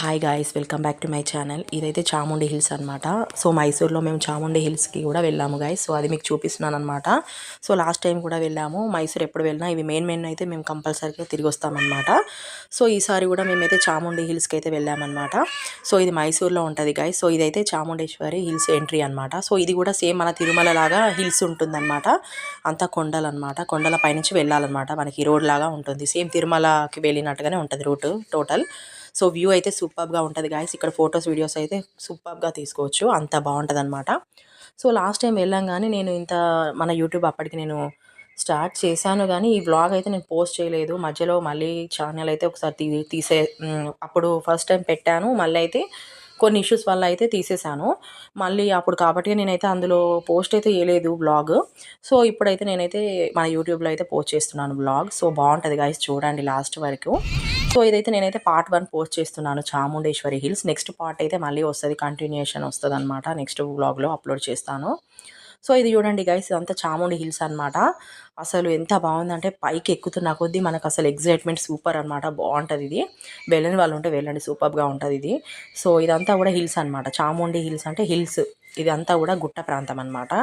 Hi guys welcome back to my channel ఇదైతే Chamundi hills అనమాట so మైసూర్లో మేము చాముండి హిల్స్కి కూడా వెళ్ళాము గాయస్ సో అది మీకు చూపిస్తున్నాను అనమాట సో లాస్ట్ టైం కూడా వెళ్ళాము. మైసూర్ ఎప్పుడు వెళ్ళినా ఇవి మెయిన్ మెయిన్ అయితే మేము కంపల్సరీగా తిరిగి వస్తామన్నమాట. సో ఈసారి కూడా మేమైతే చాముండి హిల్స్కి అయితే వెళ్ళామన్నమాట. సో ఇది మైసూర్లో ఉంటుంది గాయస్ సో ఇదైతే చాముండేశ్వరి హిల్స్ ఎంట్రీ అనమాట సో ఇది కూడా సేమ్ మన తిరుమల లాగా హిల్స్ ఉంటుందన్నమాట. అంతా కొండలు అనమాట కొండల పైనుంచి వెళ్ళాలన్నమాట. మనకి రోడ్ లాగా ఉంటుంది. సేమ్ తిరుమలకి వెళ్ళినట్టుగానే ఉంటుంది రూట్ టోటల్ సో వ్యూ అయితే సూపర్గా ఉంటుంది గాయస్ ఇక్కడ ఫొటోస్ వీడియోస్ అయితే సూపర్గా తీసుకోవచ్చు. అంత బాగుంటుంది అనమాట సో లాస్ట్ టైం వెళ్ళంగానే నేను ఇంత మన యూట్యూబ్ అప్పటికి నేను స్టార్ట్ చేశాను కానీ ఈ వ్లాగ్ అయితే నేను పోస్ట్ చేయలేదు. మధ్యలో మళ్ళీ ఛానల్ అయితే ఒకసారి తీ తీసే అప్పుడు ఫస్ట్ టైం పెట్టాను. మళ్ళీ అయితే కొన్ని ఇష్యూస్ వల్ల అయితే తీసేశాను మళ్ళీ అప్పుడు కాబట్టి నేనైతే అందులో పోస్ట్ అయితే వేయలేదు బ్లాగ్ సో ఇప్పుడైతే నేనైతే మన యూట్యూబ్లో అయితే పోస్ట్ చేస్తున్నాను బ్లాగ్ సో బాగుంటుంది గాయస్ చూడండి లాస్ట్ వరకు. సో ఇదైతే నేనైతే పార్ట్ వన్ పోస్ట్ చేస్తున్నాను చాముండేశ్వరి హిల్స్. నెక్స్ట్ పార్ట్ అయితే మళ్ళీ వస్తుంది కంటిన్యూషన్ వస్తుంది అనమాట నెక్స్ట్ బ్లాగ్లో అప్లోడ్ చేస్తాను. సో ఇది చూడండి గైస్ ఇదంతా చాముండి హిల్స్ అనమాట అసలు ఎంత బాగుందంటే పైకి ఎక్కుతున్న కొద్దీ మనకు అసలు ఎగ్జైట్మెంట్ సూపర్ అనమాట బాగుంటుంది ఇది. వెళ్ళని వాళ్ళు ఉంటే వెళ్ళండి సూపర్గా ఉంటుంది ఇది. సో ఇదంతా కూడా హిల్స్ అనమాట చాముండి హిల్స్ అంటే హిల్స్. ఇదంతా కూడా గుట్ట ప్రాంతం అనమాట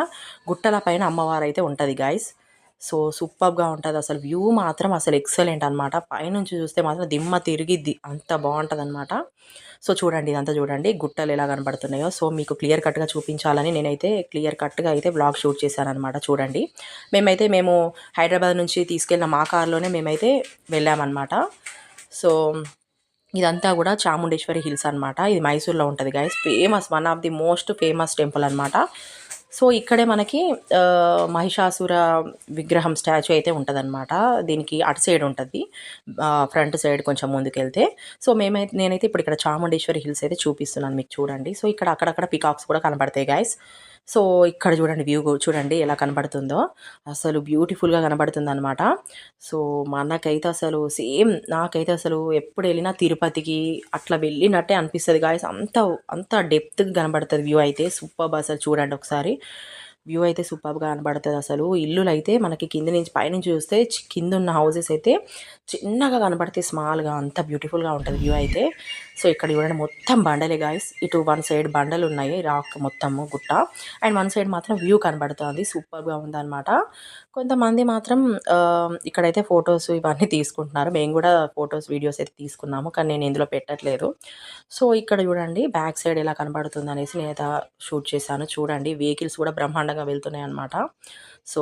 గుట్టల పైన అమ్మవారు అయితే ఉంటుంది గాయస్ సో సూపర్గా ఉంటుంది. అసలు వ్యూ మాత్రం అసలు ఎక్సలెంట్ అనమాట పైనుంచి చూస్తే మాత్రం దిమ్మ తిరిగిద్ది. అంత బాగుంటుంది అనమాట సో చూడండి ఇదంతా చూడండి. గుట్టలు ఎలా కనబడుతున్నాయో. సో మీకు క్లియర్ కట్గా చూపించాలని నేనైతే క్లియర్ కట్గా అయితే బ్లాగ్ షూట్ చేశాను అనమాట చూడండి. మేమైతే మేము హైదరాబాద్ నుంచి తీసుకెళ్ళిన మా కార్లోనే మేమైతే వెళ్ళామన్నమాట. సో ఇదంతా కూడా చాముండేశ్వరి హిల్స్ అనమాట ఇది మైసూర్లో ఉంటుంది guys famous one of the most famous temple అనమాట సో ఇక్కడే మనకి మహిషాసుర విగ్రహం స్టాచ్యూ అయితే ఉంటుందన్నమాట. దీనికి అటు సైడ్ ఉంటుంది. ఫ్రంట్ సైడ్ కొంచెం ముందుకెళ్తే. సో మేమైతే నేనైతే ఇప్పుడు ఇక్కడ చాముండేశ్వరి హిల్స్ అయితే చూపిస్తున్నాను మీకు చూడండి. సో ఇక్కడ అక్కడక్కడ పికాక్స్ కూడా కనబడతాయి గాయస్. సో ఇక్కడ చూడండి వ్యూ చూడండి ఎలా కనబడుతుందో. అసలు బ్యూటిఫుల్గా కనబడుతుంది అనమాట సో మనకైతే అసలు సేమ్ నాకైతే అసలు ఎప్పుడు వెళ్ళినా తిరుపతికి అట్లా వెళ్ళినట్టే అనిపిస్తుంది గాయస్ అంత అంత డెప్త్గా కనబడుతుంది వ్యూ అయితే. సూపర్ అసలు చూడండి ఒకసారి. వ్యూ అయితే సూపర్గా కనబడుతుంది అసలు. ఇల్లులు అయితే మనకి కింద నుంచి పైనుంచి చూస్తే కింద ఉన్న హౌసెస్ అయితే చిన్నగా కనబడితే స్మాల్గా అంత బ్యూటిఫుల్గా ఉంటుంది వ్యూ అయితే. సో ఇక్కడ చూడండి మొత్తం బండలే గాయస్ ఇటు వన్ సైడ్ బండలు ఉన్నాయి రాక్ మొత్తము గుట్ట. అండ్ వన్ సైడ్ మాత్రం వ్యూ కనబడుతుంది సూపర్గా ఉందన్నమాట. కొంతమంది మాత్రం ఇక్కడైతే ఫొటోస్ ఇవన్నీ తీసుకుంటున్నారు. మేము కూడా ఫొటోస్ వీడియోస్ అయితే తీసుకున్నాము కానీ నేను ఇందులో పెట్టట్లేదు. సో ఇక్కడ చూడండి బ్యాక్ సైడ్ ఎలా కనబడుతుంది అనేసి నేనైతే షూట్ చేశాను. చూడండి వెహికల్స్ కూడా బ్రహ్మాండంగా వెళ్తున్నాయి అనమాట సో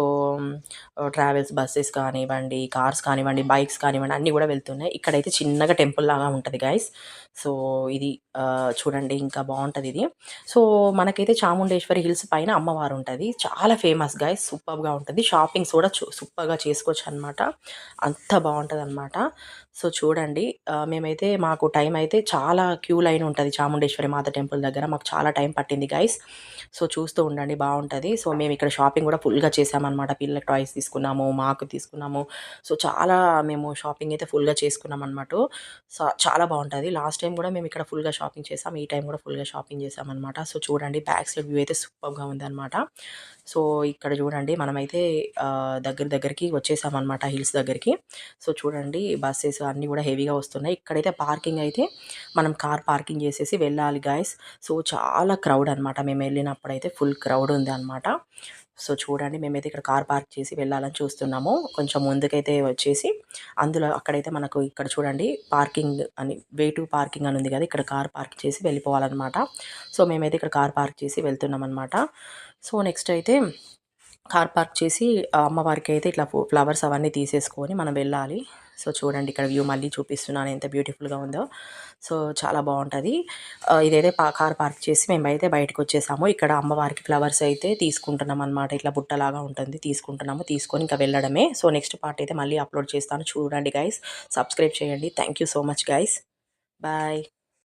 ట్రావెల్స్ బస్సెస్ కానివ్వండి కార్స్ కానివ్వండి బైక్స్ కానివ్వండి అన్నీ కూడా వెళ్తున్నాయి. ఇక్కడైతే చిన్నగా టెంపుల్ లాగా ఉంటుంది గాయస్ సో ఇది చూడండి ఇంకా బాగుంటుంది ఇది. సో మనకైతే చాముండేశ్వరి హిల్స్ పైన అమ్మవారు ఉంటుంది చాలా ఫేమస్ గాయస్ సూపర్గా ఉంటుంది. షాపింగ్స్ కూడా సూపర్గా చేసుకోవచ్చు అనమాట అంత బాగుంటుంది అనమాట సో చూడండి మేమైతే మాకు టైం అయితే చాలా క్యూ లైన్ ఉంటుంది చాముండేశ్వరి మాత టెంపుల్ దగ్గర. మాకు చాలా టైం పట్టింది గైస్ సో చూస్తూ ఉండండి బాగుంటుంది. సో మేము ఇక్కడ షాపింగ్ కూడా ఫుల్గా చేసామన్నమాట. పిల్లల టాయ్స్ తీసుకున్నాము మాకు తీసుకున్నాము. సో చాలా మేము షాపింగ్ అయితే ఫుల్గా చేసుకున్నాం అనమాట సో చాలా బాగుంటుంది. లాస్ట్ టైం కూడా మేము ఇక్కడ ఫుల్గా షాపింగ్ చేసాం. ఈ టైం కూడా ఫుల్గా షాపింగ్ చేసామన్నమాట. సో చూడండి బ్యాక్ సైడ్ వ్యూ అయితే సూపర్గా ఉందన్నమాట. సో ఇక్కడ చూడండి మనమైతే దగ్గర దగ్గరికి వచ్చేసామన్నమాట హిల్స్ దగ్గరికి. సో చూడండి బస్సెస్ అన్నీ కూడా హెవీగా వస్తున్నాయి. ఇక్కడైతే పార్కింగ్ అయితే మనం కార్ పార్కింగ్ చేసేసి వెళ్ళాలి గాయస్ సో చాలా క్రౌడ్ అనమాట మేము వెళ్ళినప్పుడు అయితే ఫుల్ క్రౌడ్ ఉంది అనమాట సో చూడండి మేమైతే ఇక్కడ కార్ పార్క్ చేసి వెళ్ళాలని చూస్తున్నాము. కొంచెం ముందుకైతే వచ్చేసి అందులో అక్కడైతే మనకు ఇక్కడ చూడండి పార్కింగ్ అని వే టు పార్కింగ్ అని ఉంది కదా ఇక్కడ కార్ పార్క్ చేసి వెళ్ళిపోవాలన్నమాట. సో మేమైతే ఇక్కడ కార్ పార్క్ చేసి వెళ్తున్నాం అనమాట సో నెక్స్ట్ అయితే కార్ పార్క్ చేసి అమ్మవారికి అయితే ఇట్లా ఫ్లవర్స్ అవన్నీ తీసేసుకొని మనం వెళ్ళాలి. సో చూడండి ఇక్కడ వ్యూ మళ్ళీ చూపిస్తున్నాను ఎంత బ్యూటిఫుల్గా ఉందో. సో చాలా బాగుంటుంది. ఇదైతే కార్ పార్క్ చేసి మేము అయితే బయటకు వచ్చేసాము. ఇక్కడ అమ్మవారికి ఫ్లవర్స్ అయితే తీసుకుంటున్నాం అనమాట ఇట్లా బుట్టలాగా ఉంటుంది. తీసుకుంటున్నాము. తీసుకొని ఇంకా వెళ్ళడమే. సో నెక్స్ట్ పార్ట్ అయితే మళ్ళీ అప్లోడ్ చేస్తాను. చూడండి గైస్ సబ్స్క్రైబ్ చేయండి. Thank so much guys bye